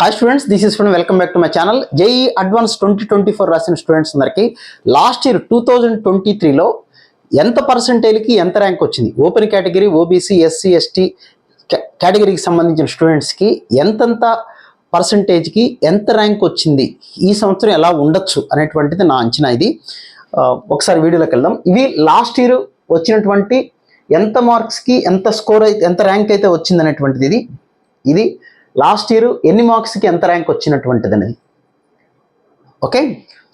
Hi students this is friend welcome back to my channel JEE advanced twenty twenty four రాసిన students అందరికీ. Last year two thousand twenty త్రీలో ఎంత పర్సంటేజ్కి ఎంత rank వచ్చింది? Open category OBC SC ST కేటగిరీకి సంబంధించిన స్టూడెంట్స్కి ఎంతెంత పర్సంటేజ్కి ఎంత ర్యాంక్ వచ్చింది? ఈ సంవత్సరం ఎలా ఉండొచ్చు అనేటువంటిది నా అంచనా ఇది. ఒకసారి వీడియోలోకి వెళ్దాం. ఇవి లాస్ట్ ఇయర్ వచ్చినటువంటి ఎంత మార్క్స్కి ఎంత స్కోర్ అయితే ఎంత ర్యాంక్ అయితే వచ్చింది అనేటువంటిది ఇది. ఇది లాస్ట్ ఇయర్ ఎన్ని మార్క్స్కి ఎంత ర్యాంక్ వచ్చినటువంటిది అనేది ఓకే?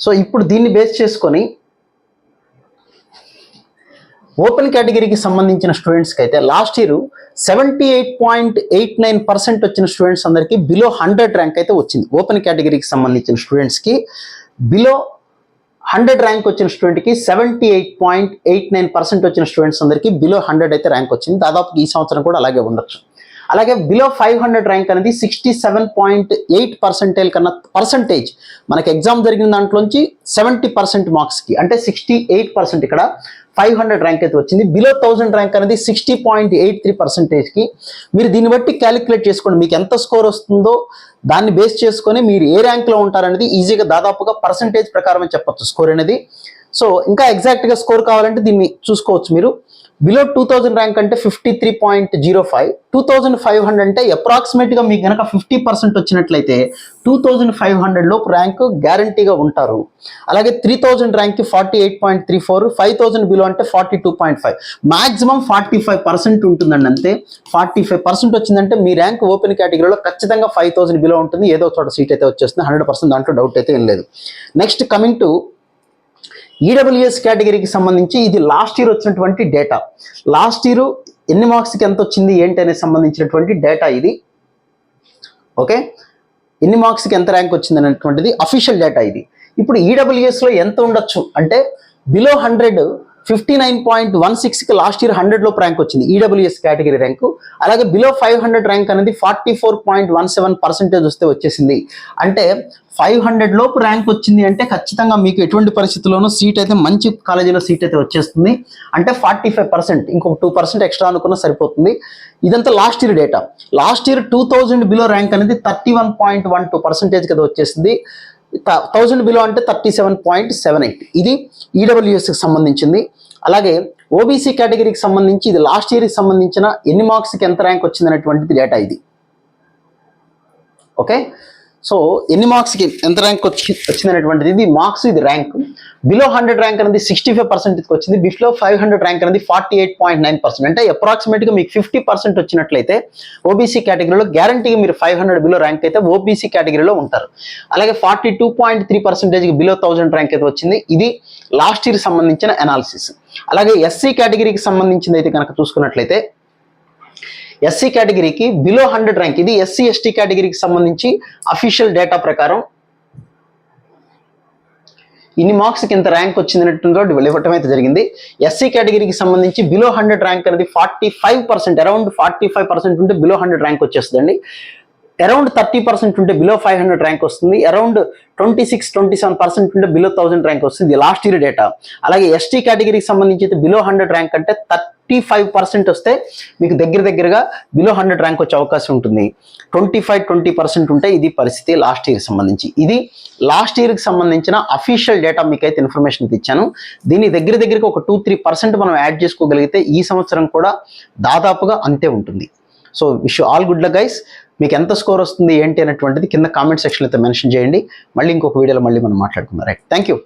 సో ఇప్పుడు దీన్ని బేస్ చేసుకొని ఓపెన్ కేటగిరీకి సంబంధించిన స్టూడెంట్స్కి అయితే last year seventy eight point eight nine percent వచ్చిన స్టూడెంట్స్ అందరికీ బిలో హండ్రెడ్ ర్యాంక్ అయితే వచ్చింది. ఓపెన్ కేటగిరీకి సంబంధించిన స్టూడెంట్స్కి బిలో హండ్రెడ్ ర్యాంక్ వచ్చిన స్టూడెంట్కి seventy eight point eight nine percent వచ్చిన స్టూడెంట్స్ అందరికీ బిలో హండ్రెడ్ అయితే ర్యాంక్ వచ్చింది. దాదాపు ఈ సంవత్సరం కూడా అలాగే ఉండొచ్చు. అలాగే బిలో ఫైవ్ హండ్రెడ్ ర్యాంక్ అనేది sixty seven point eight percentage కన్నా పర్సంటేజ్ మనకి ఎగ్జామ్ జరిగిన దాంట్లోంచి సెవెంటీ పర్సెంట్ మార్క్స్కి అంటే సిక్స్టీ ఎయిట్ పర్సెంట్ ఇక్కడ ఫైవ్ హండ్రెడ్ ర్యాంక్ అయితే వచ్చింది. బిలో థౌసండ్ ర్యాంక్ అనేది సిక్స్టీ పాయింట్ ఎయిట్ త్రీ పర్సెంటేజ్కి మీరు దీన్ని బట్టి క్యాలిక్యులేట్ చేసుకోండి. మీకు ఎంత స్కోర్ వస్తుందో దాన్ని బేస్ చేసుకొని మీరు ఏ ర్యాంక్లో ఉంటారనేది ఈజీగా దాదాపుగా పర్సంటేజ్ ప్రకారమే చెప్పచ్చు స్కోర్ అనేది. సో ఇంకా ఎగ్జాక్ట్గా స్కోర్ కావాలంటే దీన్ని చూసుకోవచ్చు మీరు. బిలో టూ థౌజండ్ ర్యాంక్ అంటే fifty three point zero five. Two thousand five hundred అంటే అప్రాక్సిమేట్గా మీకు కనుక ఫిఫ్టీ పర్సెంట్ వచ్చినట్లయితే టూ థౌజండ్ ఫైవ్ హండ్రెడ్ లోపు ర్యాంక్ గ్యారంటీగా ఉంటారు. అలాగే three thousand ర్యాంక్కి forty eight point three four five thousand below అంటే forty two point five. Maximum forty five percent ఉంటుందండి అంతే. ఫార్టీ ఫైవ్ పర్సెంట్ వచ్చిందంటే మీ ర్యాంక్ ఓపెన్ కేటగిరీలో ఖచ్చితంగా ఫైవ్ థౌసండ్ బిలో ఉంటుంది. ఏదో ఒక చోట సీట్ అయితే వచ్చేస్తుంది. హండ్రెడ్ పర్సెంట్ దాంట్లో డౌట్ అయితే ఏం లేదు. నెక్స్ట్ కమింగ్ టు ఈడబ్ల్యూఎస్ కేటగిరీకి సంబంధించి ఇది లాస్ట్ ఇయర్ వచ్చినటువంటి డేటా లాస్ట్ ఇయర్ ఎన్ని మార్క్స్కి ఎంత వచ్చింది ఏంటి అనేది సంబంధించినటువంటి డేటా ఇది. ఓకే ఎన్ని మార్క్స్కి ఎంత ర్యాంక్ వచ్చింది అనేటువంటిది అఫీషియల్ డేటా ఇది. ఇప్పుడు ఈడబ్ల్యూఎస్లో ఎంత ఉండొచ్చు? అంటే below hundred fifty nine point one సిక్స్కి లాస్ట్ ఇయర్ హండ్రెడ్లో ర్యాంక్ వచ్చింది. ఈడబ్ల్యూఎస్ కేటగిరీ ర్యాంకు అలాగే బిలో ఫైవ్ హండ్రెడ్ ర్యాంక్ అనేది forty four point one seven percentage వస్తే వచ్చేసింది. అంటే ఫైవ్ హండ్రెడ్ లోపు ర్యాంక్ వచ్చింది అంటే ఖచ్చితంగా మీకు ఎటువంటి పరిస్థితుల్లోనూ సీట్ అయితే మంచి కాలేజీలో సీట్ అయితే వచ్చేస్తుంది. అంటే ఫార్టీ ఫైవ్ పర్సెంట్ ఇంకొక టూ పర్సెంట్ ఎక్స్ట్రా అనుకున్నా సరిపోతుంది. ఇదంతా last year data last year two thousand below rank అనేది thirty one point one two percentage కదా వచ్చేసింది. థౌజండ్ బిలో అంటే thirty seven point seven eight ఇది ఈడబ్ల్యూఎస్కి సంబంధించింది. అలాగే ఓబీసీ కేటగిరీకి సంబంధించి ఇది లాస్ట్ ఇయర్కి సంబంధించిన ఎన్ని మార్క్స్కి ఎంత ర్యాంక్ వచ్చింది అనేటువంటిది డేటా ఇది. ఓకే సో ఎన్ని మార్క్స్కి ఎంత ర్యాంక్ వచ్చి వచ్చిందనేటువంటిది ఇది మార్క్స్ ఇది ర్యాంక్ బిలో హండ్రెడ్ ర్యాంక్ అనేది సిక్స్టీ ఫైవ్ పర్సెంట్కి వచ్చింది. బిఫ్లో ఫైవ్ హండ్రెడ్ ర్యాంక్ అనేది forty eight point nine percent అంటే అప్రాక్సిమేట్గా మీకు ఫిఫ్టీ పర్సెంట్ వచ్చినట్లయితే ఓబీసీ కేటగిరీలో గ్యారంటీగా మీరు ఫైవ్ హండ్రెడ్ బిలో ర్యాంక్ అయితే ఓబీసీ కేటగిరీలో ఉంటారు. అలాగే ఫార్టీ టూ పాయింట్ త్రీ పర్సెంటేజ్కి బిలో థౌజండ్ ర్యాంక్ అయితే వచ్చింది. ఇది లాస్ట్ ఇయర్ సంబంధించిన అనాలిసిస్ అలాగే ఎస్సీ కేటగిరీకి సంబంధించింది అయితే కనుక చూసుకున్నట్లయితే ఎస్సీ కేటగిరీకి బిలో హండ్రెడ్ ర్యాంక్ ఇది ఎస్సీ ఎస్టీ కేటగిరీకి సంబంధించి అఫీషియల్ డేటా ప్రకారం. ఇన్ని మార్క్స్కి ఇంత ర్యాంక్ వచ్చిందన్నట్టు ఇవ్వటం అయితే జరిగింది. ఎస్సీ కేటగిరీకి సంబంధించి బిలో హండ్రెడ్ ర్యాంక్ అనేది forty five percent around forty five percent ఉంటే బిలో హండ్రెడ్ ర్యాంక్ వచ్చేస్తుందండి. అరౌండ్ థర్టీ పర్సెంట్ ఉంటే బిలో ఫైవ్ హండ్రెడ్ ర్యాంక్ వస్తుంది. Around twenty six twenty seven percent ఉంటే బిలో థౌసండ్ ర్యాంక్ వస్తుంది. లాస్ట్ ఇయర్ డేటా అలాగే ST కేటగిరీకి సంబంధించి అయితే బిలో హండ్రెడ్ ర్యాంక్ అంటే థర్టీ ఫైవ్ పర్సెంట్ వస్తే మీకు దగ్గర దగ్గరగా బిలో హండ్రెడ్ ర్యాంక్ వచ్చే అవకాశం ఉంటుంది. ట్వంటీ ఫైవ్ ట్వంటీ పర్సెంట్ ఉంటే ఇది పరిస్థితి లాస్ట్ ఇయర్కి సంబంధించి. ఇది లాస్ట్ ఇయర్కి సంబంధించిన అఫీషియల్ డేటా మీకు అయితే ఇన్ఫర్మేషన్ ఇచ్చాను. దీని దగ్గర దగ్గరికి ఒక టూ త్రీ పర్సెంట్ మనం యాడ్ చేసుకోగలిగితే ఈ సంవత్సరం కూడా దాదాపుగా అంతే ఉంటుంది. So wish all good luck guys మీకు ఎంత స్కోర్ వస్తుంది ఏంటి అనేటువంటిది కింద కామెంట్ సెక్షన్ అయితే మెన్షన్ చేయండి. మళ్ళీ ఇంకొక వీడియోలో మళ్ళీ మనం మాట్లాడుకుందాం. Right thank you